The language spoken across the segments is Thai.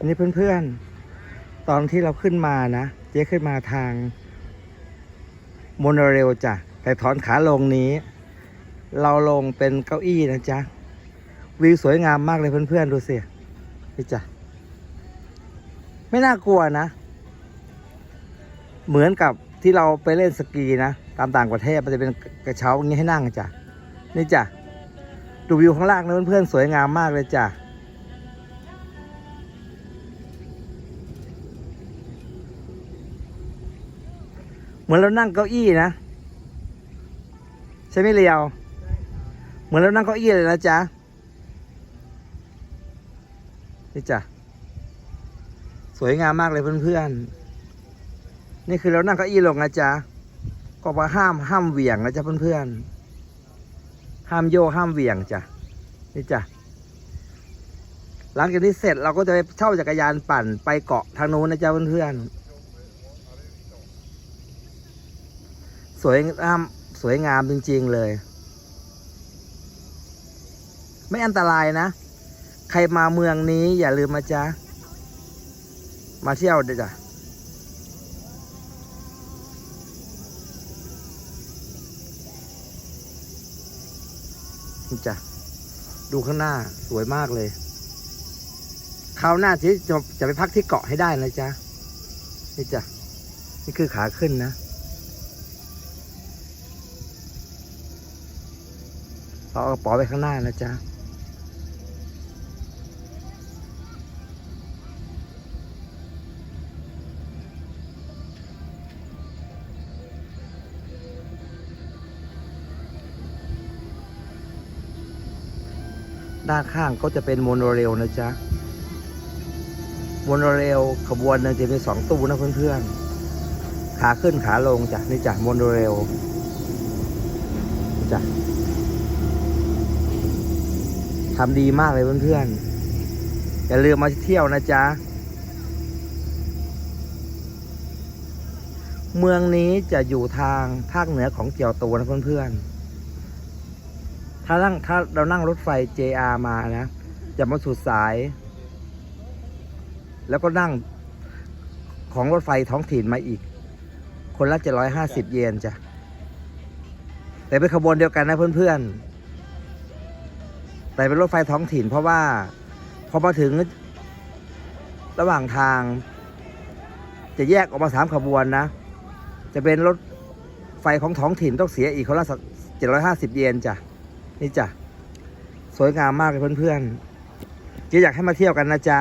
อันนี้เพื่อนๆ ตอนที่เราขึ้นมานะ เจ๊ขึ้นมาทางโมโนเรลจ้ะ แต่ถอนขาลงนี้ เราลงเป็นเก้าอี้นะจ๊ะ วิวสวยงามมากเลยเพื่อนๆ ดูสินี่จ้ะ ไม่น่ากลัวนะ เหมือนกับที่เราไปเล่นสกีนะ ตามต่างประเทศมันจะเป็นกระเช้าอย่างนี้ให้นั่งจ้ะ นี่จ้ะ ดูวิวข้างล่างนะเพื่อนๆ สวยงามมากเลยจ้ะ มือนเรานั่งเก้าอี้นะ ใช่ไหมเลียว เหมือนเรานั่งเก้าอี้เลยนะจ๊ะ นี่จ้ะ สวยงามมากเลยเพื่อนๆ นี่คือเรานั่งเก้าอี้ลงนะจ๊ะ ก็ว่าห้ามห้ามเหวี่ยงนะจ๊ะเพื่อนๆ ห้ามโยห้ามเหวี่ยงจ้ะ นี่จ้ะ หลังจากนี้เสร็จเราก็จะไปเช่าจักรยานปั่นไปเกาะทางนู้นนะจ๊ะเพื่อนๆ สวยงามสวยงามจริง ๆ เลย ไม่อันตรายนะ ใครมาเมืองนี้อย่าลืมมาจ้ะมาเที่ยวเด้จ้ะนี่จ้ะดูข้างหน้าสวยมากเลยคราวหน้าที่จะจะไปพักที่เกาะให้ได้นะจ๊ะนี่จ้ะนี่คือขาขึ้นนะ เราเอากระเป๋าไปข้างหน้านะจ๊ะด้านข้างก็จะเป็นโมโนเรลนะจ๊ะ โมโนเรลขบวนหนึงจะมีสองตู้นะเพื่อนๆ ขาขึ้นขาลงจ้ะนี่จ้ะโมโนเรลจ้ะ ทำดีมากเลยเพื่อนๆ อย่าลืมมาเที่ยวนะจ๊ะ เมืองนี้จะอยู่ทางภาคเหนือของเกียวโตนะเพื่อนๆ ถ้านั่งถ้าเรานั่งรถไฟ JR มานะ จะมาสุดสาย แล้วก็นั่งของรถไฟท้องถิ่นมาอีก คนละเจ็ดร้อยห้าสิบเยนจ้ะ แต่เป็นขบวนเดียวกันนะเพื่อนๆ แต่เป็นรถไฟท้องถิ่น เพราะว่าพอมาถึงระหว่างทาง จะแยกออกมาสามขบวนนะ จะเป็นรถไฟของท้องถิ่นต้องเสียอีกคนละเจ็ดร้อยห้าสิบเยนจ้ะนี่จ้ะสวยงามมากเลยเพื่อนๆจะอยากให้มาเที่ยวกันนะจ๊ะ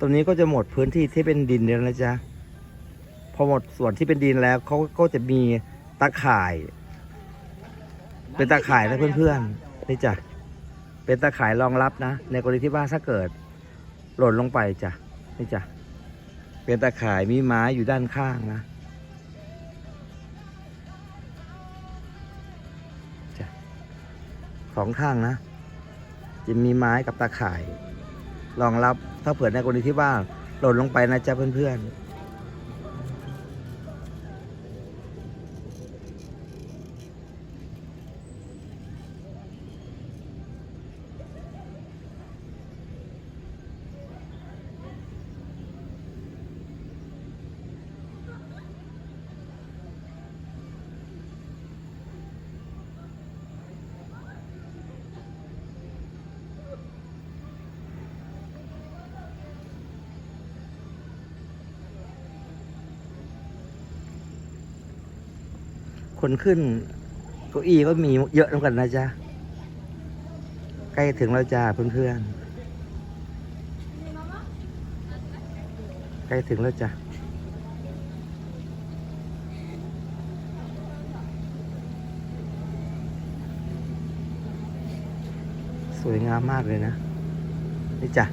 ตรงนี้ก็จะหมดพื้นที่ที่เป็นดินแล้วนะจ๊ะ พอหมดส่วนที่เป็นดินแล้วเขาก็จะมีตาข่าย เป็นตาข่ายนะเพื่อนๆนี่จ้ะ เป็นตาข่ายรองรับนะ ในกรณีที่ว่าถ้าเกิดหล่นลงไปจ้ะนี่จ้ะเป็นตาข่ายมีไม้อยู่ด้านข้างนะจ้ะสองข้างนะ จะมีไม้กับตาข่ายรองรับถ้าเผื่อในกรณีที่ว่าหล่นลงไปนะจ๊ะเพื่อนๆ คนขึ้นเก้าอี้ก็มีเยอะเหมือนกันนะจ๊ะ ใกล้ถึงแล้วจ้าเพื่อนๆ ใกล้ถึงแล้วจ้ะสวยงามมากเลยนะ นี่จ้ะ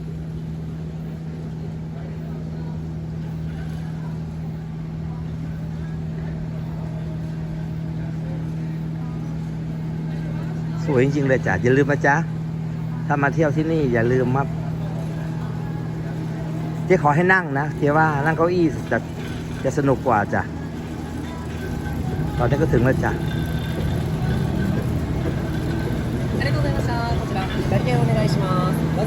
สวยจริงๆเลยจ้ะ อย่าลืมนะจ๊ะ ถ้ามาเที่ยวที่นี่อย่าลืมมาเจ๊ขอให้นั่งนะเจ๊ว่านั่งเก้าอี้จะจะสนุกกว่าจ้ะ ตอนนี้ก็ถึงแล้วจ้ะ ありがとうございました。こちら左手お願いします。